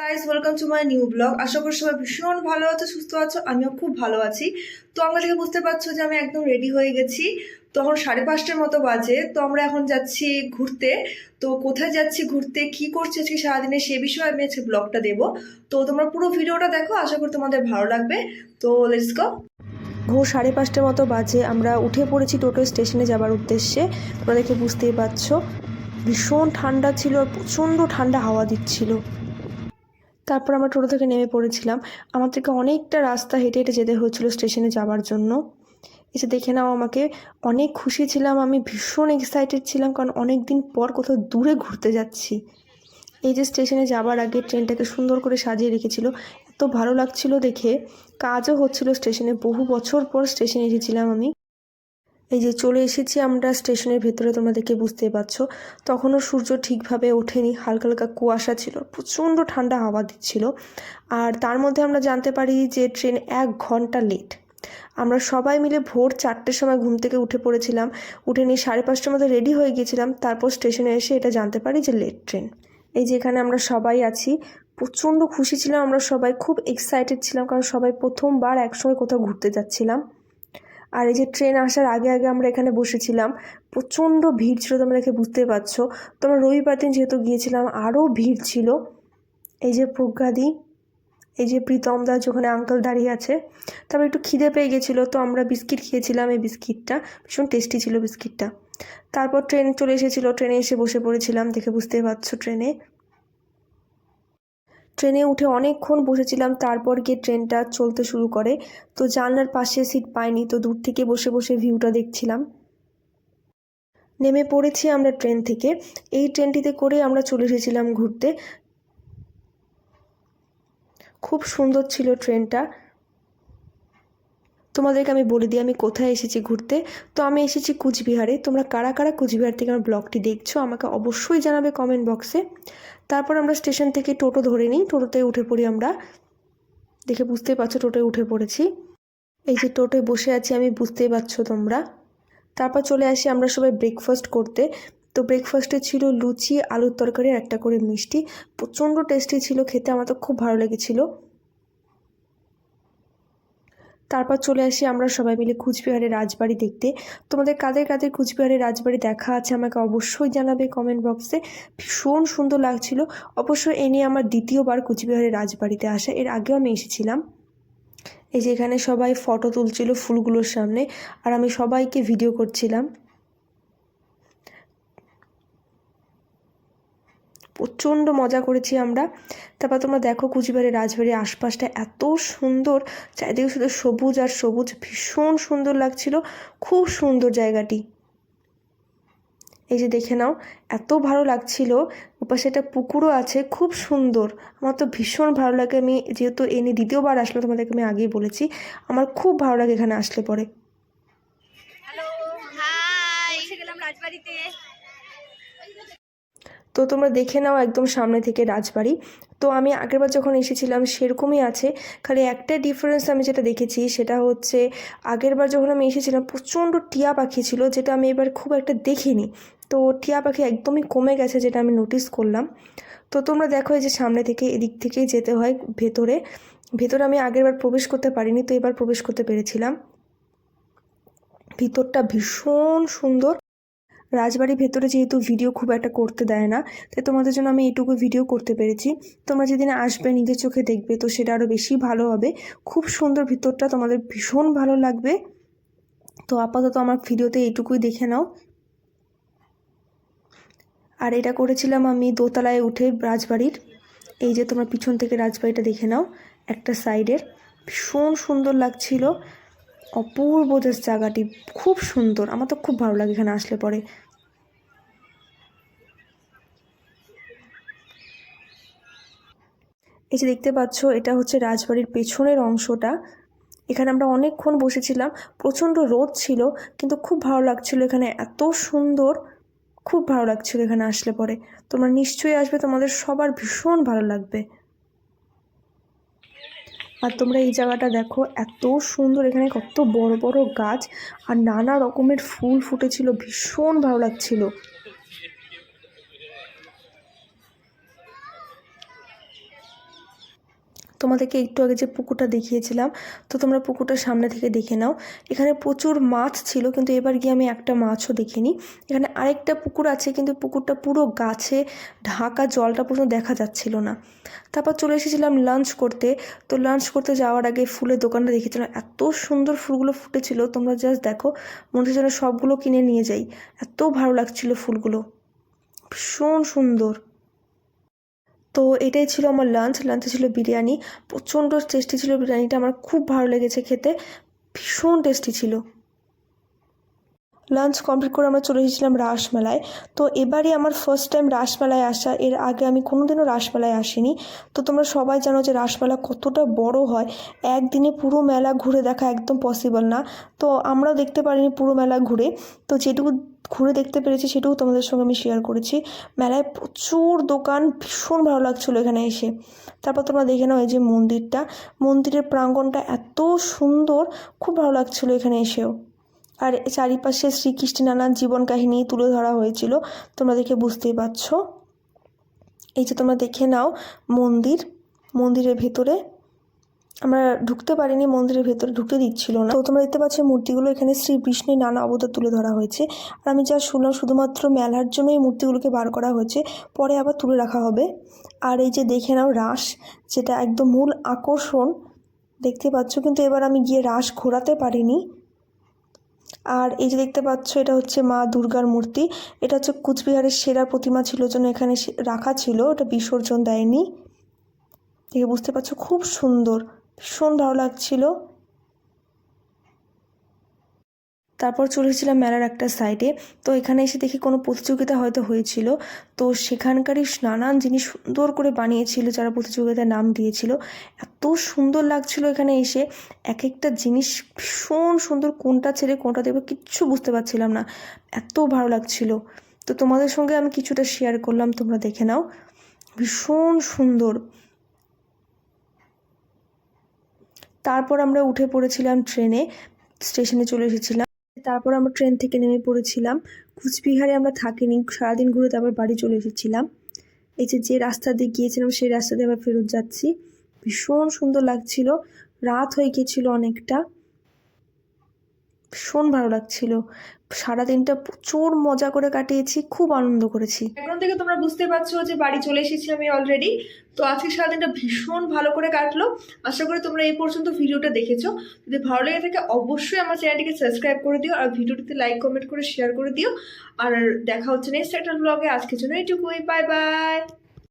Guys welcome to my new blog আশা করি সবাই ভীষণ ভালো আছো, সুস্থ আছো, আমিও খুব ভালো আছি। তো আমরা থেকে বুঝতে পারছ যে আমি একদম রেডি হয়ে গেছি। তখন সাড়ে পাঁচটার মতো বাজে, তো আমরা এখন যাচ্ছি ঘুরতে। তো কোথায় যাচ্ছি ঘুরতে, কি করছি আজকে সারাদিনে সে বিষয়ে আমি আজকে ব্লগটা দেবো। তো তোমরা পুরো ভিডিওটা দেখো, আশা করি তোমাদের ভালো লাগবে। তো লেটস গো ভোর সাড়ে পাঁচটার মতো বাজে, আমরা উঠে পড়েছি টোটো স্টেশনে যাবার উদ্দেশ্যে। দেখে বুঝতেই পারছ, ভীষণ ঠান্ডা ছিল, প্রচণ্ড ঠান্ডা হাওয়া দিচ্ছিল। তারপর আমরা টোটো থেকে নেমে পড়েছিলাম। আমার থেকে অনেকটা রাস্তা হেঁটে হেঁটে যেতে হয়েছিল স্টেশনে যাওয়ার জন্য। এসে দেখে নাও আমাকে। অনেক খুশি ছিলাম, আমি ভীষণ এক্সাইটেড ছিলাম, কারণ অনেক দিন পর কোথাও দূরে ঘুরতে যাচ্ছি। এই যে স্টেশনে যাবার আগে ট্রেনটাকে সুন্দর করে সাজিয়ে রেখেছিল, এত ভালো লাগছিল দেখে। কাজও হচ্ছিল স্টেশনে, বহু বছর পর স্টেশনে এসেছিলাম আমি। এই যে চলে এসেছি আমরা স্টেশনের ভেতরে তোমাদেরকে বুঝতে পারছ। তখনও সূর্য ঠিকভাবে ওঠেনি, হালকা হালকা কুয়াশা ছিল, প্রচণ্ড ঠান্ডা হাওয়া দিচ্ছিল। আর তার মধ্যে আমরা জানতে পারি যে ট্রেন এক ঘণ্টা লেট আমরা সবাই মিলে ভোর চারটের সময় ঘুম থেকে উঠে পড়েছিলাম। উঠে নিয়ে সাড়ে পাঁচটার মধ্যে রেডি হয়ে গিয়েছিলাম, তারপর স্টেশনে এসে এটা জানতে পারি যে লেট ট্রেন এই যে এখানে আমরা সবাই আছি, প্রচণ্ড খুশি ছিলাম আমরা সবাই, খুব এক্সাইটেড ছিলাম কারণ সবাই প্রথমবার একসঙ্গে কোথাও ঘুরতে যাচ্ছিলাম। আর এই যে ট্রেন আসার আগে আগে আমরা এখানে বসেছিলাম। প্রচণ্ড ভিড় ছিল তোমরা দেখে বুঝতে পারছ। তোমরা রবিবার দিন যেহেতু গিয়েছিলাম আরও ভিড় ছিল। এই যে প্রজ্ঞাদি, এই যে প্রীতম দাস ওখানে আঙ্কেল দাঁড়িয়ে আছে তারপর একটু খিদে পেয়ে গেছিল, তো আমরা বিস্কিট খেয়েছিলাম এই বিস্কিটটা। ভীষণ টেস্টি ছিল বিস্কিটটা। তারপর ট্রেন চলে এসেছিল ট্রেনে এসে বসে পড়েছিলাম, দেখে বুঝতেই পারছ ট্রেনে ট্রেনে উঠে অনেকক্ষণ বসেছিলাম, তারপর গিয়ে ট্রেনটা চলতে শুরু করে। তো জানলার পাশে সিট পাইনি, তো দূর থেকে বসে বসে ভিউটা দেখছিলাম। নেমে পড়েছি আমরা ট্রেন থেকে। এই ট্রেনটিতে করে আমরা চলে এসেছিলাম ঘুরতে। খুব সুন্দর ছিল ট্রেনটা। তোমাদেরকে আমি বলে দিই, আমি কোথায় এসেছি ঘুরতে? তো আমি এসেছি কুচবিহারে। তোমরা কারা কারা কুচবিহার থেকে আমার ব্লগটি দেখছ, আমাকে অবশ্যই জানাবে কমেন্ট বক্সে তারপর আমরা স্টেশন থেকে টোটো ধরে নিই। টোটোতে উঠে পড়ি আমরা। দেখে বুঝতেই পারছ, টোটোয় উঠে পড়েছি। এই যে টোটোয় বসে আছি, আমি বুঝতেই পারছ তোমরা। তারপর চলে আসি আমরা সবাই ব্রেকফাস্ট করতে। তো ব্রেকফাস্টে ছিল লুচি, আলুর তরকারি একটা করে মিষ্টি। প্রচণ্ড টেস্টি ছিল, খেতে আমার তো খুব ভালো লেগেছিলো। তারপর চলে আসি আমরা সবাই মিলে কুচবিহারের রাজবাড়ি দেখতে। তোমাদের কাদের কাদের কুচবিহারের রাজবাড়ি দেখা আছে আমাকে অবশ্যই জানাবে কমেন্ট বক্সে ভীষণ সুন্দর লাগছিল। অবশ্য এ নিয়ে আমার দ্বিতীয়বার কুচবিহারের রাজবাড়িতে আসা, এর আগেও আমি এসেছিলাম। এই যে এখানে সবাই ফটো তুলছিল ফুলগুলোর সামনে, আর আমি সবাইকে ভিডিও করছিলাম। প্রচণ্ড মজা করেছি আমরা। তারপর তোমরা দেখো কুচবিহারের রাজবাড়ির আশপাশটা এত সুন্দর চারিদিকে শুধু সবুজ আর সবুজ ভীষণ সুন্দর লাগছিল। খুব সুন্দর জায়গাটি। এই যে দেখে নাও এত ভালো লাগছিল। ওপাশে একটা পুকুরও আছে খুব সুন্দর। আমার তো ভীষণ ভালো লাগে। আমি যেহেতু এনে দ্বিতীয়বার আসলো তোমাদেরকে আমি আগেই বলেছি আমার খুব ভালো লাগে এখানে আসলে পরে। হ্যালো হাই এসে গেলাম রাজবাড়িতে। তো তোমরা দেখে নাও একদম সামনে থেকে রাজবাড়ি। তো আমি আগেরবার যখন এসেছিলাম সেরকমই আছে, খালি একটা ডিফারেন্স আমি যেটা দেখেছি সেটা হচ্ছে আগেরবার যখন আমি এসেছিলাম প্রচণ্ড টিয়া পাখি ছিল যেটা আমি এবার খুব একটা দেখিনি। তো টিয়া পাখি একদমই কমে গেছে যেটা আমি নোটিস করলাম। তো তোমরা দেখো এই যে সামনে থেকে এদিক থেকেই যেতে হয় ভেতরে। ভেতরে আমি আগেরবার প্রবেশ করতে পারিনি, তো এবার প্রবেশ করতে পেরেছিলাম। ভিতরটা ভীষণ সুন্দর। রাজবাড়ির ভেতরে যেহেতু ভিডিও খুব একটা করতে দেয় না, তাই তোমাদের জন্য আমি এইটুকু ভিডিও করতে পেরেছি। তোমরা যেদিন আসবে নিজের চোখে দেখবে, তো সেটা আরও বেশি ভালো হবে। খুব সুন্দর ভিতরটা তোমাদের ভীষণ ভালো লাগবে। তো আপাতত আমার ভিডিওতে এইটুকুই দেখে নাও। আর এটা করেছিলাম আমি দোতলায় উঠে রাজবাড়ির। এই যে তোমার পিছন থেকে রাজবাড়িটা দেখে নাও, একটা সাইডের ভীষণ সুন্দর লাগছিল। অপূর্ব জাস্ট জায়গাটি, খুব সুন্দর। আমার তো খুব ভালো লাগে এখানে আসলে পরে। এই যে দেখতে পাচ্ছ, এটা হচ্ছে রাজবাড়ির পেছনের অংশটা। এখানে আমরা অনেকক্ষণ বসেছিলাম। প্রচণ্ড রোদ ছিল, কিন্তু খুব ভালো লাগছিল এখানে। এত সুন্দর, খুব ভালো লাগছিল এখানে আসলে পরে। তোমরা নিশ্চয়ই আসবে, তোমাদের সবার ভীষণ ভালো লাগবে। আর তোমরা এই জায়গাটা দেখো, এত সুন্দর এখানে কত বড় বড় গাছ আর নানা রকমের ফুল ফুটেছিল, ভীষণ ভালো লাগছিল। তোমাদেরকে একটু আগে যে পুকুরটা দেখিয়েছিলাম, তো তোমরা পুকুরটা সামনে থেকে দেখে নাও। এখানে প্রচুর মাছ ছিল, কিন্তু এবার গিয়ে আমি একটা মাছও দেখিনি। এখানে আরেকটা পুকুর আছে, কিন্তু পুকুরটা পুরো গাছে ঢাকা জলটা পুরো দেখা যাচ্ছিল না। তারপর চলে এসেছিলাম লাঞ্চ করতে। তো লাঞ্চ করতে যাওয়ার আগে ফুলের দোকানটা দেখেছিলাম এত সুন্দর ফুলগুলো ফুটেছিল, তোমরা জাস্ট দেখো, মনে হচ্ছে যেন সবগুলো কিনে নিয়ে যাই। এত ভালো লাগছিল ফুলগুলো। ভীষণ সুন্দর। তো এটাই ছিল আমার লাঞ্চ লাঞ্চে ছিল বিরিয়ানি। প্রচণ্ড টেস্টি ছিল বিরিয়ানিটা। আমার খুব ভালো লেগেছে খেতে। ভীষণ টেস্টি ছিল। লাঞ্চ কমপ্লিট করে আমরা চলে এসেছিলাম রাসমেলায়। তো এবারই আমার ফার্স্ট টাইম রাসমেলায় আসা। এর আগে আমি কোনোদিনও রাসমেলায় আসিনি। তো তোমরা সবাই জানো যে রাসমেলা কতটা বড় হয়। একদিনে পুরো মেলা ঘুরে দেখা একদম পসিবল না। তো আমরাও দেখতে পারিনি পুরো মেলা ঘুরে। তো যেটুকু ঘুরে দেখতে পেরেছি, সেটাও তোমাদের সঙ্গে আমি শেয়ার করেছি। মেলায় প্রচুর দোকান, ভীষণ ভালো লাগছিল এখানে এসে। তারপর তোমরা দেখে নাও এই যে মন্দিরটা। মন্দিরের প্রাঙ্গণটা এত সুন্দর, খুব ভালো লাগছিল এখানে এসেও। আর চারিপাশে শ্রীকৃষ্ণের নানান জীবন কাহিনী তুলে ধরা হয়েছিল, তোমরা দেখে বুঝতেই পারছ। এই যে তোমরা দেখে নাও মন্দির, মন্দিরের ভেতরে আমরা ঢুকতে পারিনি, মন্দিরের ভেতরে ঢুকতে দিচ্ছিল না। তো তোমরা দেখতে পাচ্ছ, মূর্তিগুলো এখানে শ্রী বিষ্ণুর নানা অবতার তুলে ধরা হয়েছে। আর আমি যা শুনলাম, শুধুমাত্র মেলার জন্য এই মূর্তিগুলোকে বার করা হয়েছে। পরে আবার তুলে রাখা হবে। আর এই যে দেখে নাও রাস, যেটা একদম মূল আকর্ষণ। দেখতে পাচ্ছ, কিন্তু এবার আমি গিয়ে রাস ঘোরাতে পারিনি। আর এই যে দেখতে পাচ্ছ, এটা হচ্ছে মা দুর্গার মূর্তি। এটা হচ্ছে কুচবিহারের সেরা প্রতিমা ছিল জন্য এখানে রাখা ছিল। ওটা বিসর্জন দেয়নি। দেখে বুঝতে পারছ, খুব সুন্দর। ভীষণ ভালো লাগছিল। তারপর চলে এসেছিলাম মেলার একটা সাইডে তো এখানে এসে দেখি কোনো প্রতিযোগিতা হয়তো হয়েছিল। তো সেখানকারই নানান জিনিস সুন্দর করে বানিয়েছিল, যারা প্রতিযোগিতায় নাম দিয়েছিল। এত সুন্দর লাগছিল এখানে এসে। এক একটা জিনিস ভীষণ সুন্দর, কোনটা ছেড়ে কোনটা দেবো কিচ্ছু বুঝতে পারছিলাম না। এত ভালো লাগছিল। তো তোমাদের সঙ্গে আমি কিছুটা শেয়ার করলাম, তোমরা দেখে নাও। ভীষণ সুন্দর। তারপর আমরা উঠে পড়েছিলাম ট্রেনে, স্টেশনে চলে এসেছিলাম। তারপর আমরা ট্রেন থেকে নেমে পড়েছিলাম। কুচবিহারে আমরা থাকিনি, সারাদিন ঘুরে তারপর বাড়ি চলে এসেছিলাম। এই যে যে রাস্তা দিয়ে গিয়েছিলাম, সেই রাস্তা দিয়ে আবার ফেরত যাচ্ছি। ভীষণ সুন্দর লাগছিল। রাত হয়ে গিয়েছিল অনেকটা। ভীষণ ভালো লাগছিল। সারাদিনটা প্রচুর মজা করে কাটিয়েছি, খুব আনন্দ করেছি। এখন থেকে তোমরা বুঝতে পারছ যে বাড়ি চলে এসেছি আমি অলরেডি তো আজকে সারাদিনটা ভীষণ ভালো করে কাটলো। আশা করি তোমরা এই পর্যন্ত ভিডিওটা দেখেছ। যদি ভালো লেগে থাকে অবশ্যই আমার চ্যানেলটিকে সাবস্ক্রাইব করে দিও আর ভিডিওটিতে লাইক কমেন্ট করে শেয়ার করে দিও। আর দেখা হচ্ছে নেক্সট একটা ব্লগে আজকের জন্য এইটুকুই বাই বাই